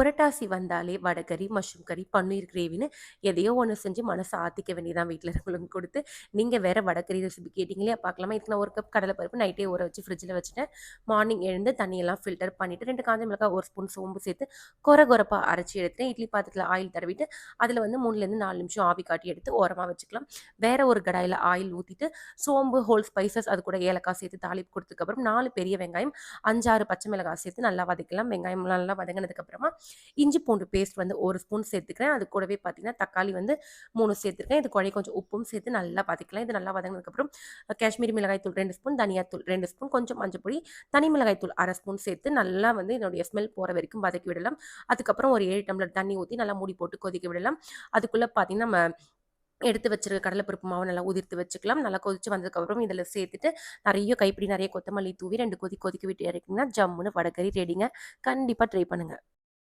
புரட்டாசி வந்தாலே வடகறி மஷ்ரூம் கறி பன்னீர் கிரேவின்னு எதையோ ஒன்று செஞ்சு மனசை ஆற்றிக்க வேண்டியதான் வீட்டில் இருக்கவங்களுக்கு கொடுத்து நீங்கள் வேறு வடகறி ரெசிபி கேட்டிங்களே பார்க்கலாமா இதுக்கு நான் ஒரு கப் கடலைப்பருப்பு நைட்டே ஊற வச்சு ஃப்ரிட்ஜில் வச்சுட்டேன் மார்னிங் எழுந்து தண்ணியெல்லாம் ஃபில்டர் பண்ணிவிட்டு ரெண்டு காஞ்ச மிளகாய் ஒரு ஸ்பூன் சோம்பு சேர்த்து குறை குறைப்பாக அரைச்சி எடுத்துட்டேன் இட்லி பாத்திரத்தில் ஆயில் தடவிட்டு அதில் வந்து மூணுலேருந்து நாலு நிமிஷம் ஆவி காட்டி எடுத்து ஓரமாக வச்சுக்கலாம். வேறு ஒரு கடாயில் ஆயில் ஊற்றிட்டு சோம்பு ஹோல் ஸ்பைசஸ் அது கூட ஏலக்காய் சேர்த்து தாளிப்பு கொடுத்ததுக்கப்புறம் நாலு பெரிய வெங்காயம் அஞ்சாறு பச்சை மிளகாய் சேர்த்து நல்லா வதக்கலாம். வெங்காயம் நல்லா வதங்கினதுக்கப்புறமா இஞ்சி பூண்டு பேஸ்ட் வந்து ஒரு ஸ்பூன் சேர்த்துக்கிறேன். அது கூடவே பார்த்தீங்கன்னா தக்காளி வந்து மூணு சேர்த்துருக்கேன். இது குழைய கொஞ்சம் உப்பும் சேர்த்து நல்லா பார்த்துக்கலாம் இது நல்லா வதங்கினதுக்கப்புறம் காஷ்மீரி மிளகாய் தூள் ரெண்டு ஸ்பூன் தனியாத்தூள் ரெண்டு ஸ்பூன் கொஞ்சம் மஞ்சள் பொடி தனி மிளகாய் தூள் அரை ஸ்பூன் சேர்த்து நல்லா வந்து இதனுடைய ஸ்மெல் போகிற வரைக்கும் வதக்கி விடலாம். அதுக்கப்புறம் ஒரு ஏழு டம்ளர் தண்ணி ஊற்றி நல்லா மூடி போட்டு கொதிக்க விடலாம். அதுக்குள்ளே பார்த்தீங்கன்னா நம்ம எடுத்து வச்சிருக்க கடலைப்பருப்பு மாவு நல்லா உதிர்த்து வச்சுக்கலாம். நல்லா கொதிச்சு வந்ததுக்கப்புறம் இதில் சேர்த்துட்டு நிறைய கைப்பிடி நிறைய கொத்தமல்லி தூவி ரெண்டு கொதி கொதிக்க விட்டு இறக்கிங்கன்னா ஜம்முன்னு வடகறி ரெடிங்க கண்டிப்பாக ட்ரை பண்ணுங்கள்